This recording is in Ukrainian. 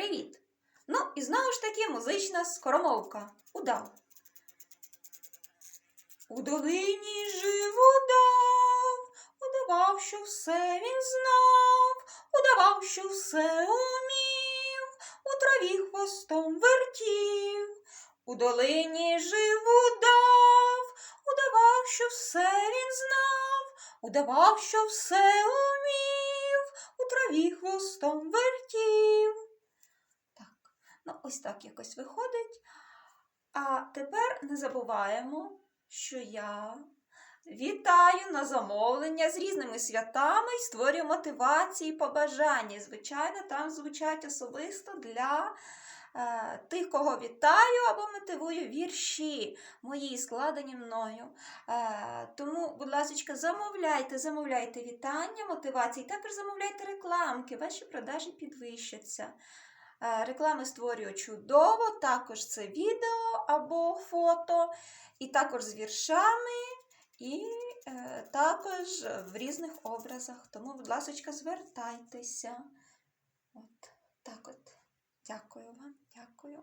Привіт! Ну, і знову ж таки музична скоромовка. Удав. У долині жив удав, удавав, що все він знав, удавав, що все умів, у траві хвостом вертів. У долині жив удав, удавав, що все він знав, удавав, що все умів, у траві хвостом вертів. Ну ось так якось виходить. А тепер не забуваємо, що я вітаю на замовлення з різними святами і створюю мотивації, побажання. Звичайно, там звучать особисто для е, тих, кого вітаю або мотивую вірші мої, складені мною. Е, тому, будь ласка, замовляйте, замовляйте вітання, мотивації, також замовляйте рекламки, ваші продажі підвищаться. Е, Реклами створюю чудово, також це відео або фото, і також з віршами, і е, також в різних образах. Тому, будь ласка, звертайтеся. От так от. Дякую вам, дякую.